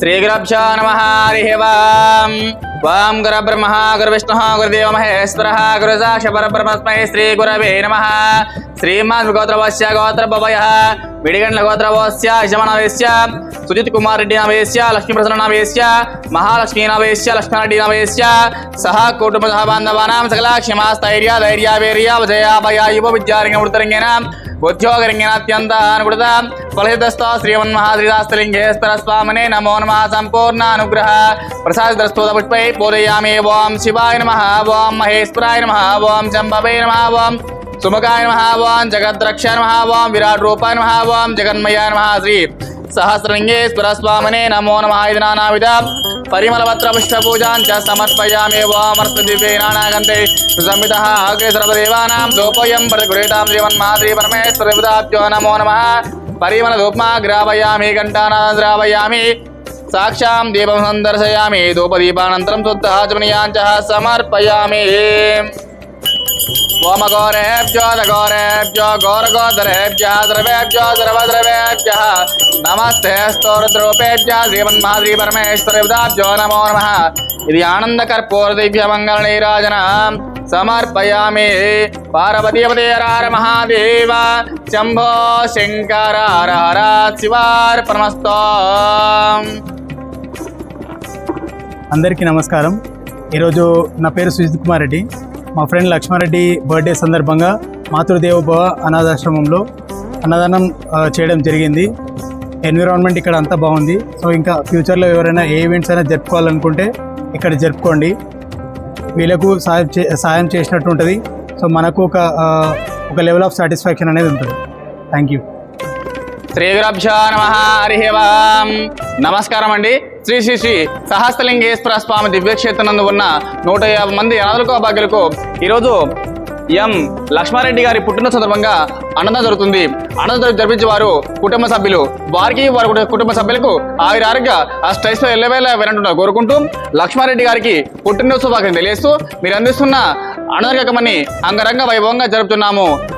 శ్రీగురభ్యో నమ హరి ఓం ఓం గురు బ్రహ్మ గురు విష్ణు గురుదేవ మహేశ్వర గురు సాక్ష పరబ్రహ్మస్మై శ్రీ గురవే నమ శ్రీమాన్ గోత్రవస్య గోత్రభవయ విడిగండ్ల గోత్రవస్య యజమనవేశ్య సుజిత్ కుమార్ రెడ్డి నవేశ్య లక్ష్మీ ప్రసన్న నవేశ్య మహాలక్ష్మీ నవేశ్య లక్ష్మణరెడ్డి నవేశ్య సహ కుటుంబ సహ బాంధవానాం సకల క్షమాస్థైర్య ధైర్య వీర్య విజయాభయ యువ విద్యారంగ వృత్తరంగేన ఉద్యోగరంగేన అత్యంత అనుకృత फलहितस्तो श्रीमन्महाश्रीदास्तलिङ्गेश्वरस्वामने नमो नमः सम्पूर्णानुग्रह। प्रसादस्तोदपुष्पै पूजयामि ॐ शिवाय नमः ॐ महेश्वराय नमः ॐ चम्बवे नमः ॐ सुमुखाय नमः ॐ जगद्रक्षा नमः ॐ विराट्रूपाय नमः ॐ जगन्मयाय नमः। श्री सहस्रलिङ्गेश्वरस्वामने नमो नमः इति नानाविध परिमलपत्रपुष्पपूजां च समर्पयामि वामर्तदिवे नानागन्धे संवितः अग्रे सर्वदेवानां दोपयं प्रतिगुरेतां श्रीमन्माद्रीपरमेश्वरविदाभ्यो नमो नमः। సంహిత అగ్రే సర్వదేవానాం దోపోయం ప్రతిగృహీతాం శ్రీమన్మాద్రి పరమేశ్వర విదాభ్యో నమో నమ పరిమళ ధూప్మా గ్రావయామి ఘంటానాదం ద్రావయామి సాక్షాం దీపం సందర్శయామి ధూపదీపానంతరం శుద్ధ చమనీయాంచ సమర్పయామి ఓమఘోరేభ్యో దఘోరేభ్యో ఘోరఘోధరేభ్య ద్రవేభ్యో ద్రవద్రవేభ్య నమస్తే స్తోరద్రూపేభ్య శ్రీమన్మాద్రి పరమేశ్వర విదాభ్యో నమో నమ. ఇది ఆనందకర్పూర దివ్య మంగళ నీరాజన సమర్పయామి. పార్వతీపతేరార మహాదేవ శంభో శంకర హర హర అందరికీ నమస్కారం. ఈరోజు నా పేరు సుజిత్ కుమార్ రెడ్డి. మా ఫ్రెండ్ లక్ష్మారెడ్డి బర్త్డే సందర్భంగా మాతృదేవ భవ అనాథాశ్రమంలో అన్నదానం చేయడం జరిగింది. ఎన్విరాన్మెంట్ ఇక్కడ అంతా బాగుంది. సో ఇంకా ఫ్యూచర్లో ఎవరైనా ఏ ఈవెంట్స్ అయినా జరుపుకోవాలనుకుంటే ఇక్కడ జరుపుకోండి. వీళ్ళకు సాయం చే సాయం చేసినట్టు ఉంటుంది. సో మనకు ఒక ఒక లెవెల్ ఆఫ్ సాటిస్ఫాక్షన్ అనేది ఉంటుంది. థ్యాంక్ యూ శ్రీ గురభ్యో నమ హరి నమస్కారం అండి శ్రీ శ్రీ శ్రీ సహస్రలింగేశ్వర స్వామి దివ్యక్షేత్రనందు ఉన్న నూట యాభై మంది అనాథులకు భాగ్యులకు ఈరోజు ఎం లక్ష్మారెడ్డి గారి పుట్టిన సందర్భంగా అన్నదానం జరుగుతుంది. అన్నదానం జరిపించే వారు కుటుంబ సభ్యులు. వారికి వారి కుటుంబ సభ్యులకు ఆవిరారుగా ఆ అష్టైశ్వర్య ఎల్లవేళ వినంటున్నా కోరుకుంటూ లక్ష్మారెడ్డి గారికి పుట్టినరోజు శుభాకాంక్షలు తెలియజేస్తూ మీరు అందిస్తున్న అన్నదానకమని అంగరంగ వైభవంగా జరుపుతున్నాము.